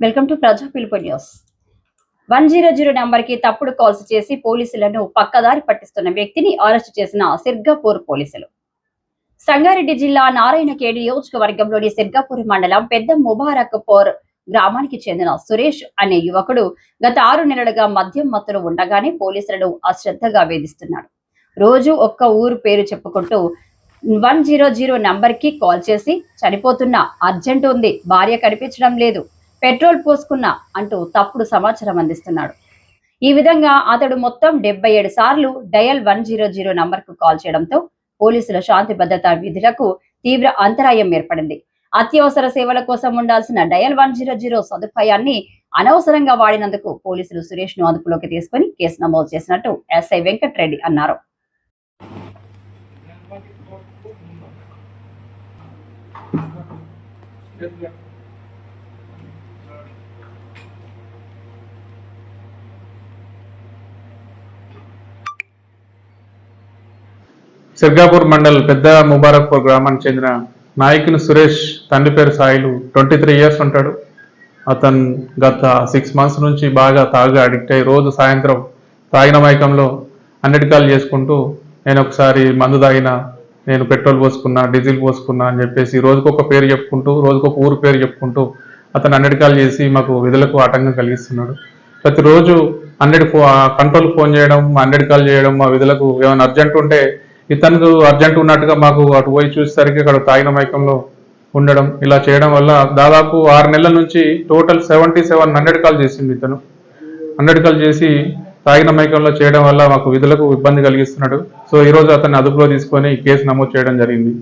Welcome to ప్రజా పిలుపు news. One zero zero నెంబర్కి తప్పుడు కాల్స్ చేసి పోలీసులను పక్కదారి పట్టిస్తున్న వ్యక్తిని అరెస్టు చేసిన సిర్గాపూర్ పోలీసులు. సంగారెడ్డి జిల్లా నారాయణఖేడ్ నియోజకవర్గంలోని సిర్గాపూర్ మండలం పెద్ద ముబారక్పూర్ గ్రామానికి చెందిన సురేష్ అనే యువకుడు గత ఆరు నెలలుగా మద్యం మత్తులో ఉండగానే పోలీసులను అశ్రద్ధగా వేధిస్తున్నాడు. రోజు ఒక్క ఊరు పేరు చెప్పుకుంటూ వన్ జీరో జీరో నంబర్కి కాల్ చేసి చనిపోతున్నా అర్జెంట్ ఉంది భార్య కనిపించడం లేదు పెట్రోల్ పోసుకున్నా అంటూ తప్పుడు సమాచారం అందిస్తున్నాడు. ఈ విధంగా అతడు మొత్తం డెబ్బై ఏడు సార్లు డయల్ వన్ జీరో జీరో నంబర్కు కాల్ చేయడంతో పోలీసుల శాంతి భద్రతా విధులకు తీవ్ర అంతరాయం ఏర్పడింది. అత్యవసర సేవల కోసం ఉండాల్సిన డయల్ వన్ జీరో జీరో సదుపాయాన్ని అనవసరంగా వాడినందుకు పోలీసులు సురేష్ను అదుపులోకి తీసుకుని కేసు నమోదు చేసినట్టు ఎస్ఐ వెంకట్రెడ్డి అన్నారు. సిర్గాపూర్ మండల్ పెద్ద ముబారక్పూర్ గ్రామానికి చెందిన నాయకుని సురేష్ తండ్రి పేరు సాయిలు ట్వంటీ త్రీ ఇయర్స్ ఉంటాడు. అతను గత సిక్స్ మంత్స్ నుంచి బాగా తాగా అడిక్ట్ అయ్యి రోజు సాయంత్రం తాగిన మైకంలో అన్నిటికాలు చేసుకుంటూ నేను ఒకసారి మందు తాగిన నేను పెట్రోల్ పోసుకున్నా డీజిల్ పోసుకున్నా అని చెప్పేసి రోజుకొక పేరు చెప్పుకుంటూ రోజుకొక ఊరు పేరు చెప్పుకుంటూ అతను అన్నిటికాలు చేసి మాకు విధులకు ఆటంకం కలిగిస్తున్నాడు. ప్రతిరోజు హండ్రెడ్ ఫో కంట్రోల్ ఫోన్ చేయడం హండ్రెడ్ కాల్ చేయడం మా విధులకు ఏమైనా అర్జెంట్ ఉంటే ఇతనికి అర్జెంట్ ఉన్నట్టుగా మాకు అటు పోయి చూసేసరికి అక్కడ తాగిన మైకంలో ఉండడం ఇలా చేయడం వల్ల దాదాపు ఆరు నెలల నుంచి total seventy seven hundred call చేసింది ఇతను. హండ్రెడ్ కాల్ చేసి తాగిన మైకంలో చేయడం వల్ల మాకు విధులకు ఇబ్బంది కలిగిస్తున్నాడు. సో ఈరోజు అతన్ని అదుపులో తీసుకొని కేసు నమోదు చేయడం జరిగింది.